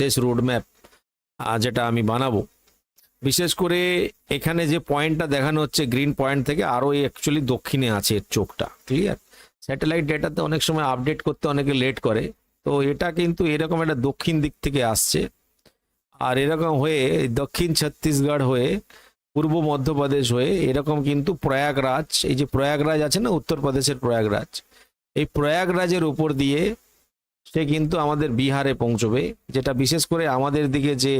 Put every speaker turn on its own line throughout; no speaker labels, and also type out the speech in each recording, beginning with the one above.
শেষ রোডম্যাপ যেটা আমি বানাবো। বিশেষ করে এখানে যে পয়েন্টটা দেখানো হচ্ছে গ্রিন পয়েন্ট থেকে, আরও অ্যাকচুয়ালি দক্ষিণে আছে এর চোখটা ক্লিয়ার স্যাটেলাইট ডেটাতে অনেক সময় আপডেট করতে অনেকে লেট করে, তো এটা কিন্তু এরকম একটা দক্ষিণ দিক থেকে আসছে। আর এরকম হয়ে দক্ষিণ ছত্তিশগড় হয়ে পূর্ব মধ্যপ্রদেশ হয়ে এরকম কিন্তু প্রয়াগরাজ, এই যে প্রয়াগরাজ আছে না, উত্তরপ্রদেশের প্রয়াগরাজ, এই প্রয়াগরাজের উপর দিয়ে সে কিন্তু আমাদের বিহারে পৌঁছবে, যেটা বিশেষ করে আমাদের দিকে যে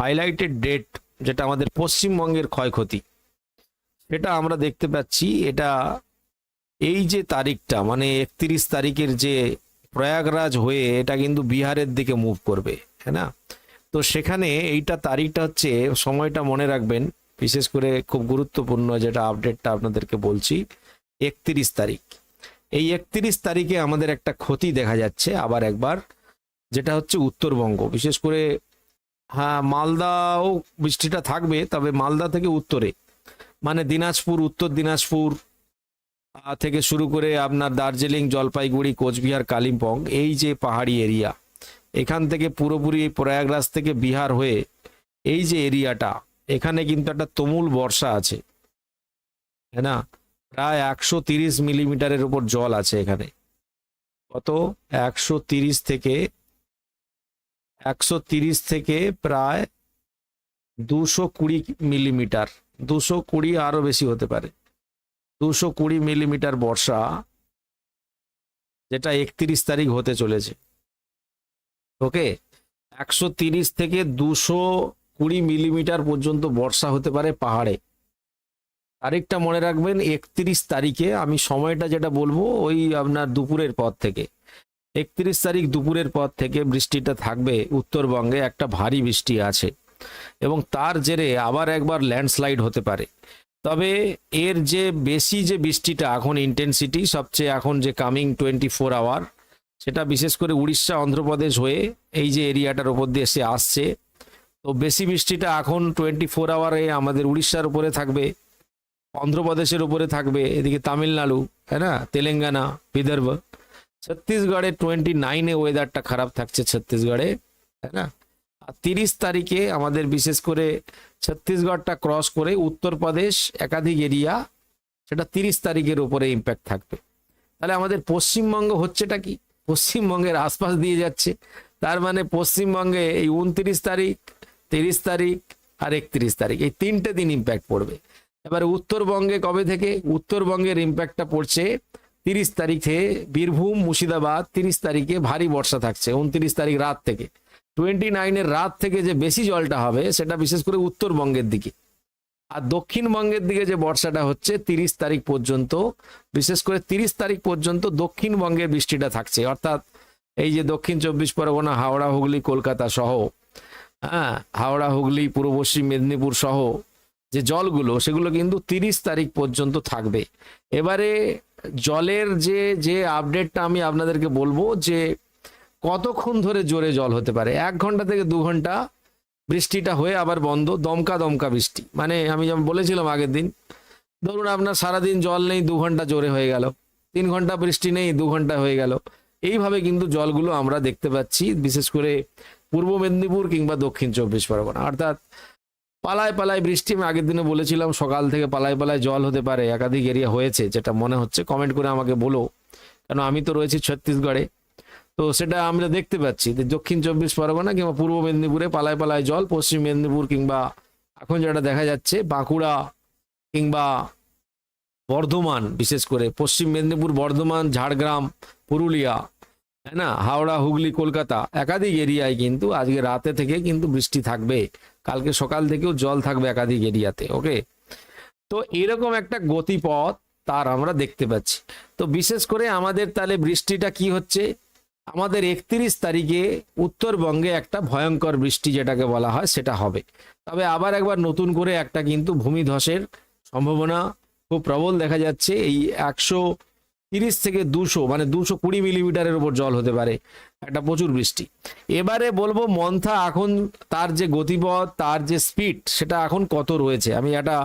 হাইলাইটেড ডেট যেটা আমাদের পশ্চিমবঙ্গের ক্ষয়ক্ষতি, সেটা আমরা দেখতে পাচ্ছি। এটা এই যে তারিখটা মানে একত্রিশ তারিখের যে প্রয়াগরাজ হয়ে এটা কিন্তু বিহারের দিকে মুভ করবে হ্যাঁ না? তো সেখানে এইটা তারিখটা হচ্ছে, সময়টা মনে রাখবেন, বিশেষ করে খুব গুরুত্বপূর্ণ যেটা আপডেটটা আপনাদেরকে বলছি, একত্রিশ তারিখ। এই একত্রিশ তারিখে আমাদের একটা ক্ষতি দেখা যাচ্ছে আবার একবার, যেটা হচ্ছে উত্তরবঙ্গ। বিশেষ করে হ্যাঁ মালদাও বৃষ্টিটা থাকবে, তবে মালদা থেকে উত্তরে মানে দিনাজপুর, উত্তর দিনাজপুর থেকে শুরু করে আপনার দার্জিলিং, জলপাইগুড়ি, কোচবিহার, কালিম্পং, এই যে পাহাড়ি এরিয়া, এখান থেকে পুরোপুরি এই প্রয়াগরাজ থেকে বিহার হয়ে এই যে এরিয়াটা, এখানে কিন্তু একটা তুমুল বর্ষা আছে। হ্যাঁ না? প্রায় একশো তিরিশ মিলিমিটারের উপর জল আছে এখানে। কত একশো তিরিশ থেকে একশো তিরিশ থেকে প্রায় দুশো কুড়ি মিলিমিটার, দুশো কুড়ি আরও বেশি হতে পারে। দুশো কুড়ি মিলিমিটার বর্ষা, যেটা একত্রিশ তারিখ হতে চলেছে। ওকে? একশো তিরিশ থেকে দুশো কুড়ি মিলিমিটার পর্যন্ত বর্ষা হতে পারে পাহাড়ে। তারিখটা মনে রাখবেন, একত্রিশ তারিখে আমি সময়টা যেটা বলব ওই আপনার দুপুরের পর থেকে। একত্রিশ তারিখ দুপুরের পর থেকে বৃষ্টিটা থাকবে উত্তরবঙ্গে, একটা ভারী বৃষ্টি আছে। এবং তার জেরে আবার একবার ল্যান্ডস্লাইড হতে পারে। তবে এর যে বেশি যে বৃষ্টিটা এখন ইন্টেন্সিটি সবচেয়ে এখন যে কামিং টোয়েন্টি ফোর আওয়ার সেটা বিশেষ করে উড়িষ্যা, অন্ধ্রপ্রদেশ হয়ে এই যে এরিয়াটার উপর দিয়ে এসে আসছে। তো বেশি বৃষ্টিটা এখন টোয়েন্টি ফোর আওয়ারে আমাদের উড়িষ্যার উপরে থাকবে। অন্ধ্রপ্রদেশের উপরে থাকবে, এদিকে তামিলনাড়ু হ্যাঁ না? তেলেঙ্গানা, বিদর্ভ। ছত্তিশগড়ে টোয়েন্টি নাইনে ওয়েদারটা খারাপ থাকছে ছত্তিশগড়ে হ্যাঁ না? আর তিরিশ তারিখে আমাদের বিশেষ করে ছত্তিশগড়টা ক্রস করে উত্তরপ্রদেশ একাধিক এরিয়া সেটা তিরিশ তারিখের উপরে ইম্প্যাক্ট থাকবে। তাহলে আমাদের পশ্চিমবঙ্গ হচ্ছেটা কি? পশ্চিমবঙ্গের আশপাশ দিয়ে যাচ্ছে। তার মানে পশ্চিমবঙ্গে এই উনত্রিশ তারিখ, তিরিশ তারিখ আর একত্রিশ তারিখ, এই তিনটে দিন ইম্প্যাক্ট পড়বে। এবারে উত্তরবঙ্গে কবে থেকে? উত্তরবঙ্গের ইম্প্যাক্টটা পড়ছে তিরিশ তারিখে বীরভূম, মুর্শিদাবাদ, তিরিশ তারিখে ভারী বর্ষা থাকছে, উনত্রিশ তারিখ রাত থেকে। টোয়েন্টি নাইনের রাত থেকে যে বেশি জলটা হবে, সেটা বিশেষ করে উত্তরবঙ্গের দিকে। আর দক্ষিণবঙ্গের দিকে যে বর্ষাটা হচ্ছে, তিরিশ তারিখ পর্যন্ত, বিশেষ করে তিরিশ তারিখ পর্যন্ত দক্ষিণবঙ্গের বৃষ্টিটা থাকছে। অর্থাৎ এই যে দক্ষিণ চব্বিশ পরগনা, হাওড়া, হুগলি, কলকাতা সহ হ্যাঁ হাওড়া, হুগলি, পূর্ব পশ্চিম, মেদিনীপুর সহ যে জলগুলো, সেগুলো কিন্তু তিরিশ তারিখ পর্যন্ত থাকবে। এবারে জলের যে যে আপডেটটা আমি আপনাদেরকে বলব যে, কতক্ষণ ধরে জোরে জল হতে পারে? এক ঘণ্টা থেকে দু ঘণ্টা বৃষ্টিটা হয়ে আবার বন্ধ, দমকা দমকা বৃষ্টি। মানে আমি যেমন বলেছিলাম আগের দিন, ধরুন আপনার সারাদিন জল নেই, দু ঘণ্টা জোরে হয়ে গেল, তিন ঘণ্টা বৃষ্টি নেই, দু ঘণ্টা হয়ে গেল। এইভাবে কিন্তু জলগুলো আমরা দেখতে পাচ্ছি, বিশেষ করে পূর্ব মেদিনীপুর কিংবা দক্ষিণ চব্বিশ পরগনা। অর্থাৎ পালায় পালায় বৃষ্টি, আমি আগের দিনে বলেছিলাম, সকাল থেকে পালায় পালায় জল হতে পারে, একাধিক এরিয়া হয়েছে, যেটা মনে হচ্ছে কমেন্ট করে আমাকে বলো। কেন আমি তো রয়েছি ছত্তিশগড়ে, তো সেটা আমরা দেখতে পাচ্ছি। যে দক্ষিণ চব্বিশ পরগনা কিংবা পূর্ব মেদিনীপুরে পালায় পালায় জল, পশ্চিম মেদিনীপুর কিংবা এখন যেটা দেখা যাচ্ছে, বাঁকুড়া কিংবা বর্ধমান, বিশেষ করে পশ্চিম মেদিনীপুর, বর্ধমান, ঝাড়গ্রাম, পুরুলিয়া হ্যাঁ না? হাওড়া, হুগলি, কলকাতা, একাধিক এরিয়ায় কিন্তু আজকে রাতে থেকে কিন্তু বৃষ্টি থাকবে। কালকে সকাল থেকেও জল থাকবে একাধিক এরিয়াতে ওকে তো এরকম একটা গতিপথ তার আমরা দেখতে পাচ্ছি। তো বিশেষ করে আমাদের তাহলে বৃষ্টিটা কি হচ্ছে? আমাদের একত্রিশ তারিখে উত্তরবঙ্গে একটা ভয়ঙ্কর বৃষ্টি যেটাকে বলা হয় সেটা হবে। তবে আবার একবার নতুন করে একটা কিন্তু ভূমিধসের সম্ভাবনা খুব প্রবল দেখা যাচ্ছে। এই একশো তিরিশ থেকে দুশো মানে দুশো কুড়ি মিলিমিটারের উপর জল হতে পারে। একটা প্রচুর বৃষ্টি। এবারে বলব মন্থা এখন তার যে গতিপথ, তার যে স্পিড সেটা এখন কত রয়েছে? আমি একটা